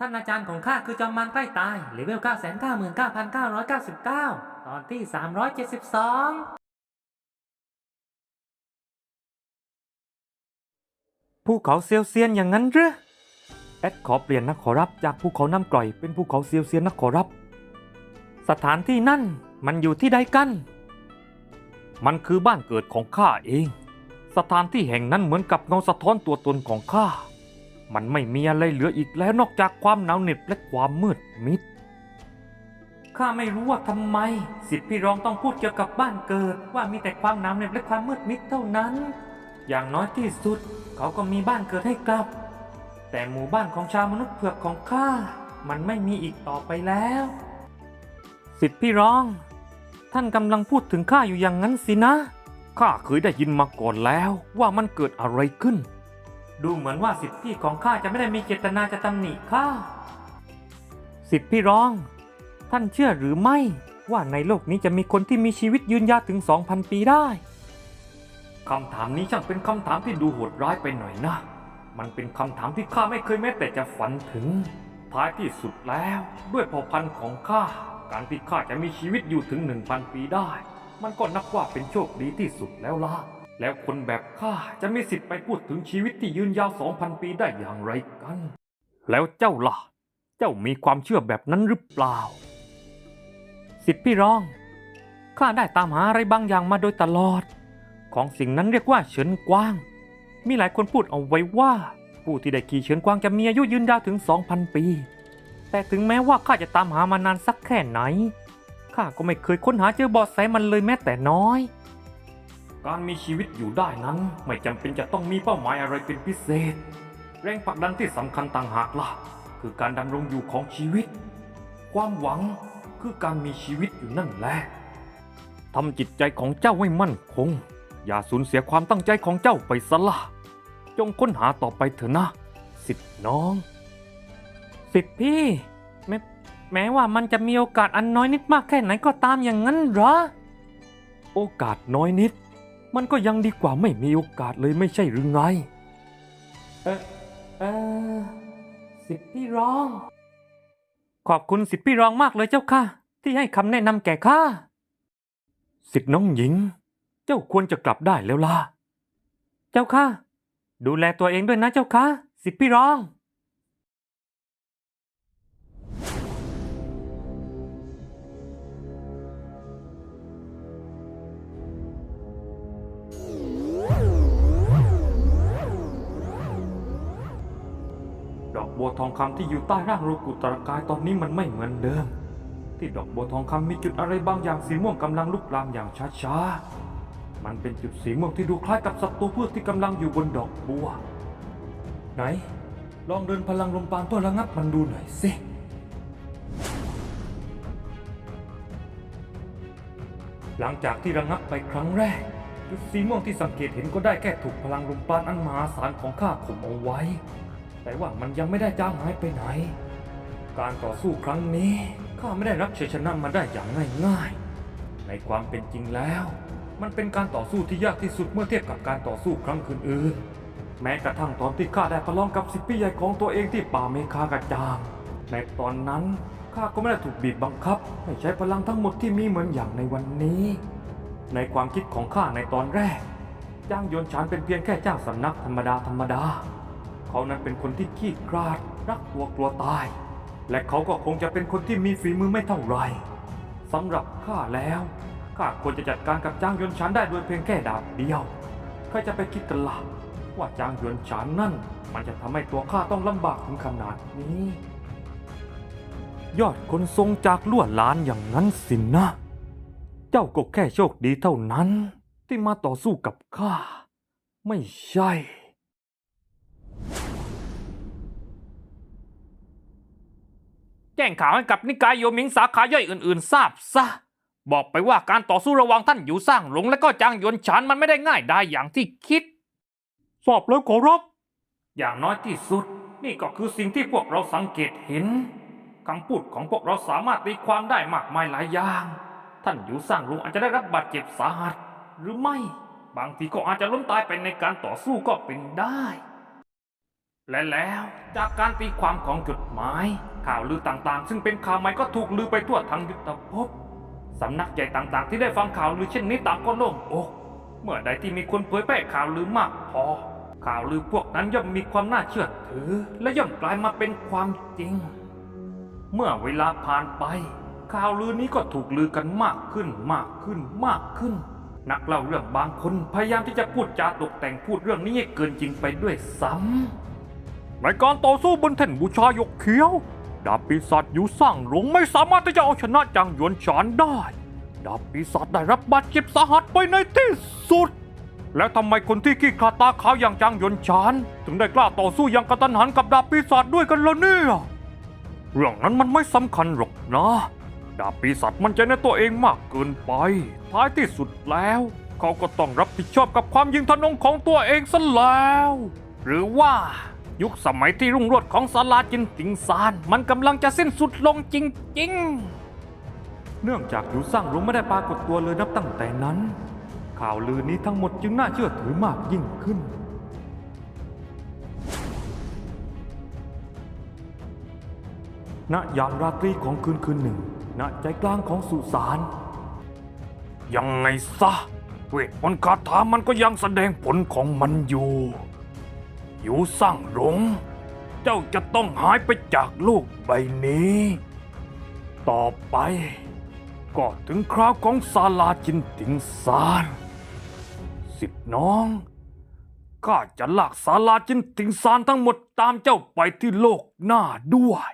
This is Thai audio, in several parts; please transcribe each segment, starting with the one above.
ท่านอาจารย์ของข้าคือจอมมารใกล้ตายเลเวล 999,999 ตอนที่ 372 ภูเขาเซียวเซียนอย่างนั้นหรือแอดขอเปลี่ยนนักขอรับจากภูเขาน้ำกร่อยเป็นภูเขาเซียวเซียนนักขอรับ สถานที่นั่นมันอยู่ที่ใดกัน มันคือบ้านเกิดของข้าเอง สถานที่แห่งนั้นเหมือนกับเงาสะท้อนตัวตนของข้า มันไม่มีอะไรเหลืออีกแล้วนอกจากความหนาวเหน็บและความมืดมิด ข้าไม่รู้ว่าทำไม สิทธิพี่รองต้องพูดเกี่ยวกับบ้านเกิด ว่ามีแต่ความหนาวเหน็บและความมืดมิดเท่านั้น อย่างน้อยที่สุด เขาก็มีบ้านเกิดให้กลับ แต่หมู่บ้านของชาวมนุษย์เผือกของข้ามันไม่มีอีกต่อไปแล้ว สิทธิพี่รอง ท่านกำลังพูดถึงข้าอยู่อย่างนั้นสินะข้าเคยได้ยินมาก่อนแล้วว่ามันเกิดอะไรขึ้น ดูเหมือนว่าสิทธิพี่ของข้าจะไม่ได้มีเจตนาจะตำหนิข้า สิทธิพี่รอง ท่านเชื่อหรือไม่ว่าในโลกนี้จะมีคนที่มีชีวิตยืนยาวถึง 2,000 ปีได้ คำถามนี้ช่างเป็นคำถามที่ดูโหดร้ายไปหน่อยนะ มันเป็นคำถามที่ข้าไม่เคยแม้แต่จะฝันถึง ท้ายที่สุดแล้ว ด้วยเผ่าพันธุ์ของข้า การที่ข้าจะมีชีวิตอยู่ถึง 1,000 ปีได้ มันก็นับว่าเป็นโชคดีที่สุดแล้วล่ะ แล้วคนแบบข้าจะมีสิทธิ์ไปพูดถึงชีวิตที่ยืนยาว2,000ปีได้อย่างไรกัน แล้วเจ้าล่ะ เจ้ามีความเชื่อแบบนั้นหรือเปล่า สิทธิพี่รอง ข้าได้ตามหาอะไรบางอย่างมาโดยตลอด ของสิ่งนั้นเรียกว่าเฉินกวาง มีหลายคนพูดเอาไว้ว่า ผู้ที่ได้ขี่เฉินกวางจะมีอายุยืนยาวถึง 2,000 ปี แต่ถึงแม้ว่าข้าจะตามหามานานสักแค่ไหน ข้าก็ไม่เคยค้นหาเจอเบาะแสมันเลยแม้แต่น้อย การมีชีวิตอยู่ได้นั้นไม่จำเป็นจะต้องมีเป้าหมายอะไรเป็นพิเศษ แรงผลักดันที่สำคัญต่างหากล่ะ คือการดำรงอยู่ของชีวิต ความหวังคือการมีชีวิตอยู่นั่นแหละทำจิตใจของเจ้าให้มั่นคง อย่าสูญเสียความตั้งใจของเจ้าไปซะละจงค้นหาต่อไปเถอะนะ สิทธิน้อง สิทธิพี่แม้แม้ว่ามันจะมีโอกาสอันน้อยนิดมากแค่ไหนก็ตามอย่างนั้นเหรอ โอกาสน้อยนิด มันก็ยังดีกว่าไม่มีโอกาสเลยไม่ใช่หรือไง เออเออสิทธิ์พี่รอง ขอบคุณสิทธิ์พี่รองมากเลยเจ้าค่ะ ที่ให้คำแนะนำแก่ข้า สิทธิ์น้องหญิง เจ้าควรจะกลับได้แล้วล่ะ เจ้าค่ะ ดูแลตัวเองด้วยนะเจ้าค่ะ สิทธิ์พี่รอง ดอกบัวทองคำที่อยู่ใต้ร่างโลกุตรกายตอนนี้มันไม่เหมือนเดิม ที่ดอกบัวทองคำมีจุดอะไรบางอย่างสีม่วงกำลังลุกลามอย่างช้าๆ มันเป็นจุดสีม่วงที่ดูคล้ายกับศัตรูพืชที่กำลังอยู่บนดอกบัว ไหน ลองเดินพลังลมปานเพื่อระงับมันดูหน่อยสิหลังจากที่ระงับไปครั้งแรก จุดสีม่วงที่สังเกตเห็นก็ได้แค่ถูกพลังลมปานอันมหาศาลของข้าข่มเอาไว้ แต่ว่ามันยังไม่ได้จางหายไปไหน การต่อสู้ครั้งนี้ ข้าไม่ได้รับชัยชนะมาได้อย่างง่ายๆ ในความเป็นจริงแล้ว มันเป็นการต่อสู้ที่ยากที่สุดเมื่อเทียบกับการต่อสู้ครั้งอื่นๆ แม้กระทั่งตอนที่ข้าได้ประลองกับสิบพี่ใหญ่ของตัวเองที่ป่าเมคากระจาง ในตอนนั้นข้าก็ไม่ได้ถูกบีบบังคับ ให้ใช้พลังทั้งหมดที่มีเหมือนอย่างในวันนี้ ในความคิดของข้าในตอนแรก จ้างโยนฉานเป็นเพียงแค่เจ้าสำนักธรรมดาธรรมดา เขานั้นเป็นคนที่ขี้คร้าดรักตัวกลัวตาย และเขาก็คงจะเป็นคนที่มีฝีมือไม่เท่าไหรสำหรับข้าแล้วข้าควรจะจัดการกับจางยวนฉานได้ด้วยเพียงแค่ดาบเดียวใครจะไปคิดกันล่ะว่าจางยวนฉานนั่น มันจะทำให้ตัวข้าต้องลำบากถึงขนาดนี้ ยอดคนทรงจากลั่วล้านอย่างนั้นสินนะ เจ้าก็แค่โชคดีเท่านั้น ที่มาต่อสู้กับข้า ไม่ใช่ แจ้งข่าวให้กับนิกายโยมิงสาขาย่อยอื่นๆ ทราบซะ บอกไปว่าการต่อสู้ระหว่างท่านอยู่สร้างหลงและก็จางยวนฉานมันไม่ได้ง่ายได้อย่างที่คิดทราบแล้วขอรับ อย่างน้อยที่สุด นี่ก็คือสิ่งที่พวกเราสังเกตเห็นคำพูดของพวกเราสามารถตีความได้มากมายหลายอย่าง ท่านอยู่สร้างหลงอาจจะได้รับบาดเจ็บสาหัส หรือไม่ บางทีก็อาจจะล้มตายไปในการต่อสู้ก็เป็นได้ และแล้วจากการตีความของจดหมาย ข่าวลือต่างๆ ซึ่งเป็นข่าวใหม่ก็ถูกลือไปทั่วทั้งยุทธภพสำนักใหญ่ต่างๆ ที่ได้ฟังข่าวลือเช่นนี้ต่างก็โล่งอกเมื่อใดที่มีคนเผยแพร่ข่าวลือมากพอ ข่าวลือพวกนั้นย่อมมีความน่าเชื่อถือ และย่อมกลายมาเป็นความจริง เมื่อเวลาผ่านไป ข่าวลือนี้ก็ถูกลือกันมากขึ้นมากขึ้นมากขึ้น นักเล่าเรื่องบางคนพยายามที่จะพูดจาตกแต่งพูดเรื่องนี้ให้เกินจริงไปด้วยซ้ำในการต่อสู้บนแท่นบูชายกเขียว ดาบปีศาจอยู่สร้างหลงไม่สามารถที่จะเอาชนะจางหยวนฉานได้ ดาบปีศาจได้รับบาดเจ็บสาหัสไปในที่สุด แล้วทำไมคนที่ขี้ขาตาขาวอย่างจางหยวนฉาน ถึงได้กล้าต่อสู้อย่างกระตันหันกับดาบปีศาจด้วยกันล่ะเนี่ยเรื่องนั้นมันไม่สำคัญหรอกนะ ดาบปีศาจมันใจในตัวเองมากเกินไป ท้ายที่สุดแล้ว เขาก็ต้องรับผิดชอบกับความยิงทะนงของตัวเองซะแล้ว หรือว่า ยุคสมัยที่รุ่งโรจน์ของศาลาจินติงซาน มันกำลังจะสิ้นสุดลงจริงๆ เนื่องจากอยู่สร้างลงไม่ได้ปรากฏตัวเลยนับตั้งแต่นั้น ข่าวลือนี้ทั้งหมดจึงน่าเชื่อถือมากยิ่งขึ้นณยามราตรีของคืนคืนหนึ่งณใจกลางของสุสาน ยังไงซะเวทมนต์คาถามันก็ยังแสดงผลของมันอยู่ อยู่สร้างหลง เจ้าจะต้องหายไปจากโลกใบนี้ ต่อไป ก็ถึงคราวของศาลาจินติงซานสิทธิน้องข้าจะลากศาลาจินติงซานทั้งหมดตามเจ้าไปที่โลกหน้าด้วย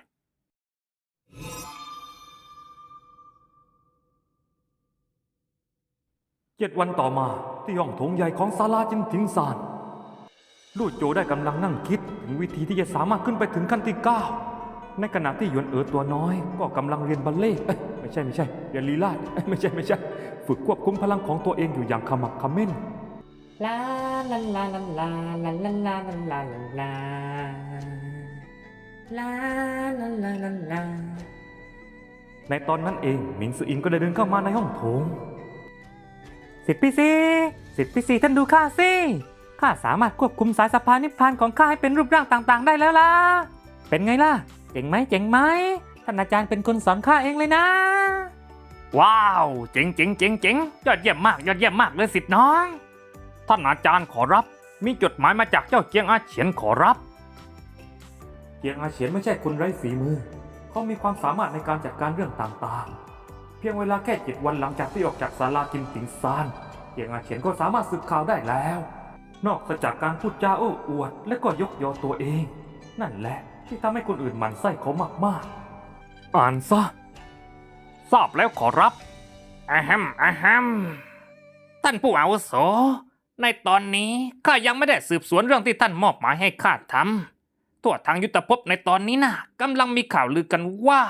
เจ็ดวันต่อมาที่ห้องโถงใหญ่ของศาลาจินถิงซาน ลู่โจได้กำลังนั่งคิด ถึงวิธีที่จะสามารถขึ้นไปถึงขั้นที่เก้าในขณะที่หยวนเอ๋อตัวน้อย ก็กำลังเรียนบัลเล่ต์เอ้ยไม่ใช่ไม่ใช่เรียนลีลาดไม่ใช่ไม่ใช่ ฝึกควบคุมพลังของตัวเองอยู่อย่างขมักขม้นลาลาลาลาลาลาลาลาลาลาลาลาลาลาลาลาลาในตอนนั้นเองหมิงซืออิงก็ได้เดินเข้ามาในห้องโถงสิทธิ์พี่ซีสิทธิ์พี่ซีท่านดูข้าสิ ข้าสามารถควบคุมสายสะพานนิพพานของข้าให้เป็นรูปร่างต่างๆ ได้แล้วล่ะ เป็นไงล่ะ เจ๋งไหมเจ๋งไหมท่านอาจารย์เป็นคนสอนข้าเองเลยนะ ว้าว เจ๋งเจ๋งเจ๋งเจ๋งยอดเยี่ยมมากยอดเยี่ยมมากเลยสิทธิ์น้อย ท่านอาจารย์ขอรับ มีจดหมายมาจากเจ้าเจียงอาเฉียนขอรับ เจียงอาเฉียนไม่ใช่คนไร้ฝีมือ เขามีความสามารถในการจัดการเรื่องต่างๆ เพียงเวลาแค่เจ็ดวันหลังจากที่ออกจากศาลาจินติงซานเจียงอาเฉียนก็สามารถสืบข่าวได้แล้ว นอกจากการพูดจาโอ้อวด และก็ยกยอตัวเอง นั่นแหละที่ทำให้คนอื่นหมั่นไส้เขามากๆ อ่านซะทราบแล้วขอรับอะฮัมอะฮัมท่านผู้อาวุโส ในตอนนี้ข้ายังไม่ได้สืบสวนเรื่องที่ท่านมอบหมายให้ข้าทำทั่วทางยุทธภพในตอนนี้นะกำลังมีข่าวลือกันว่า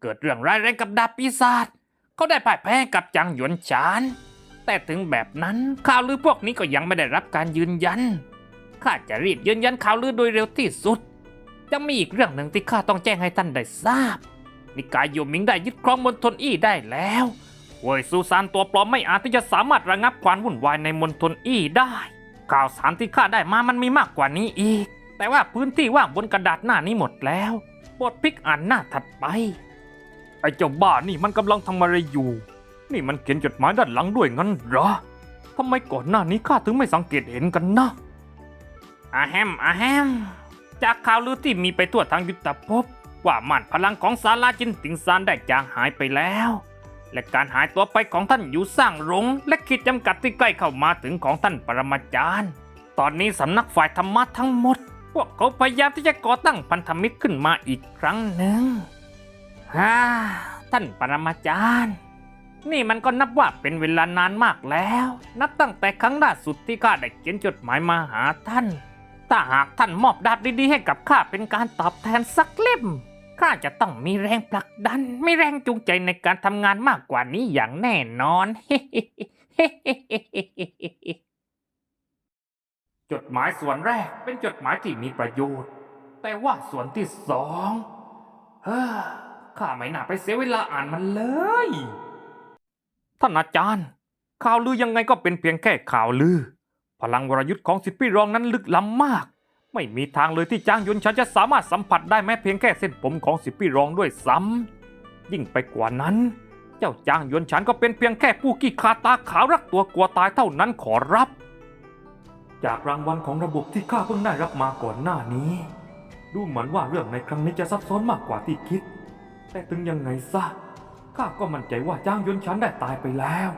เกิดเรื่องร้ายแรงกับดาบปีศาจเขาได้พ่ายแพ้กับจางหยวนฉาน แต่ถึงแบบนั้นข่าวลือพวกนี้ก็ยังไม่ได้รับการยืนยัน ข้าจะรีบยืนยันข่าวลือโดยเร็วที่สุด จะมีอีกเรื่องหนึ่งที่ข้าต้องแจ้งให้ท่านได้ทราบ นิกายโยมิงได้ยึดครองมณฑลอี้ได้แล้วเว่ยซูซานตัวปลอมไม่อาจที่จะสามารถระงับความวุ่นวายในมณฑลอี้ได้ ข่าวสารที่ข้าได้มามันมีมากกว่านี้อีก แต่ว่าพื้นที่ว่างบนกระดาษหน้านี้หมดแล้วโปรดพลิกอ่านหน้าถัดไป ไอ้เจ้าบ้านี่มันกำลังทำอะไรอยู่ นี่มันเขียนจดหมายด้านหลังด้วยงั้นเหรอทำไมก่อนหน้านี้ข้าถึงไม่สังเกตเห็นกันนะอาแฮมอาแฮม จากข่าวลือที่มีไปทั่วทางยุทธภพว่ามันพลังของซาลาจินติงซานได้จางหายไปแล้ว และการหายตัวไปของท่านอยู่สร้างหลงและขีดจำกัดที่ใกล้เข้ามาถึงของท่านปรมาจารย์ ตอนนี้สำนักฝ่ายธรรมะทั้งหมด พวกเขาพยายามที่จะก่อตั้งพันธมิตรขึ้นมาอีกครั้งหนึ่งฮ่าท่านปรมาจารย์ นี่มันก็นับว่าเป็นเวลานานมากแล้ว นับตั้งแต่ครั้งล่าสุดที่ข้าได้เขียนจดหมายมาหาท่าน ถ้าหากท่านมอบดาบดีๆให้กับข้าเป็นการตอบแทนสักเล่มข้าจะต้องมีแรงผลักดันไม่แรงจูงใจในการทำงานมากกว่านี้อย่างแน่นอน จดหมายส่วนแรกเป็นจดหมายที่มีประโยชน์ แต่ว่าส่วนที่สอง เฮ้อข้าไม่น่าไปเสียเวลาอ่านมันเลย ท่านอาจารย์ ข่าวลือยังไงก็เป็นเพียงแค่ข่าวลือ พลังวรยุทธ์ของสิทธิพี่รองนั้นลึกล้ำมาก ไม่มีทางเลยที่จ้างยุนฉันจะสามารถสัมผัสได้แม้เพียงแค่เส้นผมของสิบพี่รองด้วยซ้ำยิ่งไปกว่านั้น เจ้าจ้างยนฉันก็เป็นเพียงแค่ผู้ขี้ขาตาขาวรักตัวกลัวตายเท่านั้นขอรับ จากรางวัลของระบบที่ข้าเพิ่งได้รับมาก่อนหน้านี้ ดูเหมือนว่าเรื่องในครั้งนี้จะซับซ้อนมากกว่าที่คิด แต่ถึงยังไงซะ ข้าก็มั่นใจว่าจ้างยนฉันได้ตายไปแล้ว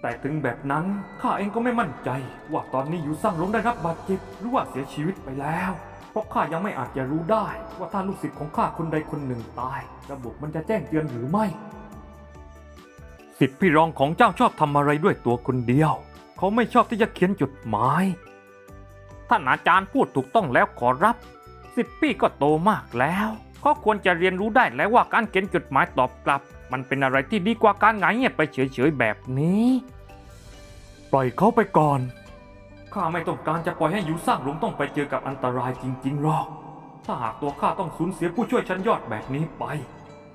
แต่ถึงแบบนั้นข้าเองก็ไม่มั่นใจว่าตอนนี้อยู่สร้างลงได้รับบาดเจ็บหรือว่าเสียชีวิตไปแล้ว เพราะข้ายังไม่อาจจะรู้ได้ ว่าถ้าลูกศิษย์ของข้าคนใดคนหนึ่งตาย ระบบมันจะแจ้งเตือนหรือไม่สิทธิพี่รองของเจ้าชอบทำอะไรด้วยตัวคนเดียว เขาไม่ชอบที่จะเขียนจดหมายท่านอาจารย์พูดถูกต้องแล้วขอรับ สิทธิพี่ก็โตมากแล้วเขาควรจะเรียนรู้ได้แล้วว่าการเขียนจดหมายตอบกลับ มันเป็นอะไรที่ดีกว่าการหงายเงียบไปเฉยๆแบบนี้ ปล่อยเขาไปก่อน ข้าไม่ต้องการจะปล่อยให้ยูสร้างหลงต้องไปเจอกับอันตรายจริงๆหรอก ถ้าหากตัวข้าต้องสูญเสียผู้ช่วยชั้นยอดแบบนี้ไป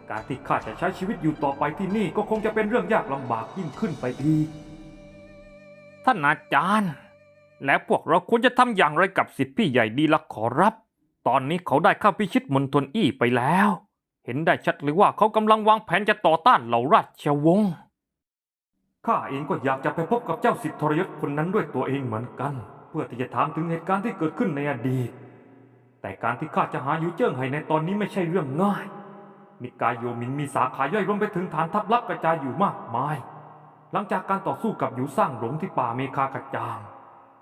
การที่ข้าจะใช้ชีวิตอยู่ต่อไปที่นี่ก็คงจะเป็นเรื่องยากลำบากยิ่งขึ้นไปอีก ท่านอาจารย์ แล้วพวกเราควรจะทำอย่างไรกับสิทธิพี่ใหญ่ดีละขอรับ ตอนนี้เขาได้เข้าพิชิตมณฑลอี้ไปแล้ว เห็นได้ชัดเลยว่าเขากำลังวางแผนจะต่อต้านเหล่าราชวงศ์ ข้าเองก็อยากจะไปพบกับเจ้าสิทธิทรยศคนนั้นด้วยตัวเองเหมือนกัน เพื่อที่จะถามถึงเหตุการณ์ที่เกิดขึ้นในอดีต แต่การที่ข้าจะหาอยู่เจิ้งไห้ในตอนนี้ไม่ใช่เรื่องง่าย นิกายโยมินมีสาขาย่อยรวมไปถึงฐานทัพลับกระจายอยู่มากมาย หลังจากการต่อสู้กับหยูสร้างหลงที่ป่าเมคากระจาง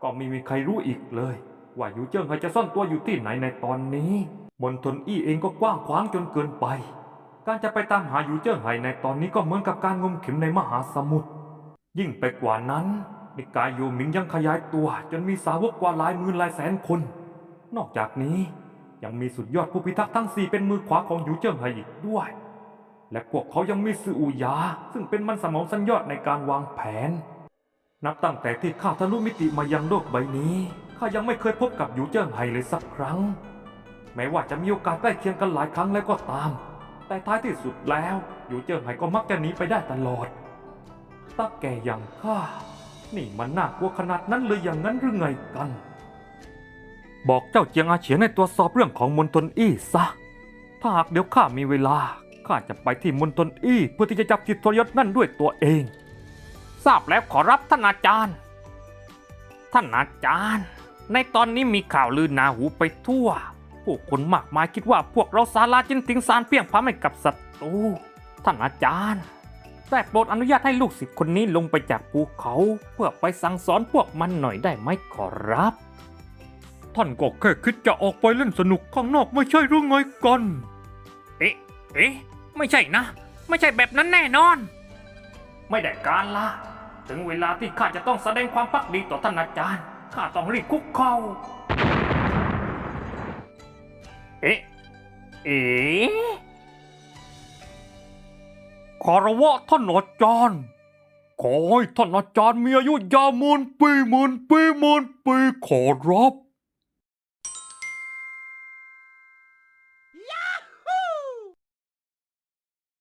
ก็ไม่มีใครรู้อีกเลย ว่าหยูเจิ้งไห้จะซ่อนตัวอยู่ที่ไหนในตอนนี้ มณฑลอี้เองก็กว้างขวางจนเกินไป การจะไปตามหาหยูเจิ้งไห้ในตอนนี้ก็เหมือนกับการงมเข็มในมหาสมุทร ยิ่งไปกว่านั้นนิกายโยมิงยังขยายตัว จนมีสาวกกว่าหลายหมื่นหลายแสนคน นอกจากนี้ยังมีสุดยอดผู้พิทักษ์ทั้งสี่เป็นมือขวาของหยูเจิ้งไห่อีกด้วย และพวกเขายังมีซืออูยา ซึ่งเป็นมันสมองสัญญอดในการวางแผน นับตั้งแต่ที่ข้าทะลุมิติมายังโลกใบนี้ข้ายังไม่เคยพบกับหยูเจิ้งไห่เลยสักครั้ง แม้ว่าจะมีโอกาสใกล้เคียงกันหลายครั้งแล้วก็ตาม แต่ท้ายที่สุดแล้วหยูเจิ้งไห่ก็มักจะหนีไปได้ตลอดตาแก่อย่างข้านี่มันน่ากลัวขนาดนั้นเลยอย่างนั้นหรือไงกัน บอกเจ้าเจียงอาเฉียนในตรวจสอบเรื่องของมณฑลอี้ซะ ถ้าหากเดี๋ยวข้ามีเวลาข้าจะไปที่มณฑลอี้เพื่อที่จะจับจิตทรยศนั่นด้วยตัวเอง ทราบแล้วขอรับท่านอาจารย์ ท่านอาจารย์ ในตอนนี้มีข่าวลือหนาหูไปทั่ว ผู้คนมากมายคิดว่าพวกเราสาลาจินติงสารเพียงพร้ำให้กับศัตรูท่านอาจารย์ได้โปรดอนุญาตให้ลูกศิษย์คนนี้ลงไปจากภูเขา เพื่อไปสั่งสอนพวกมันหน่อยได้ไหมขอรับ ท่านก็แค่คิดจะออกไปเล่นสนุกข้างนอกไม่ใช่หรือไงกัน เอ๊ะ เอ๊ะ ไม่ใช่นะ ไม่ใช่แบบนั้นแน่นอน ไม่ได้การละ ถึงเวลาที่ข้าจะต้องแสดงความพักดีต่อท่านอาจารย์ ข้าต้องรีบคุกเข่า เอ๊ะ เอ๊คารวะท่านอาจารย์ ขอให้ท่านอาจารย์มีอายุยาวหมื่นปีหมื่นปีหมื่นปีขอรับ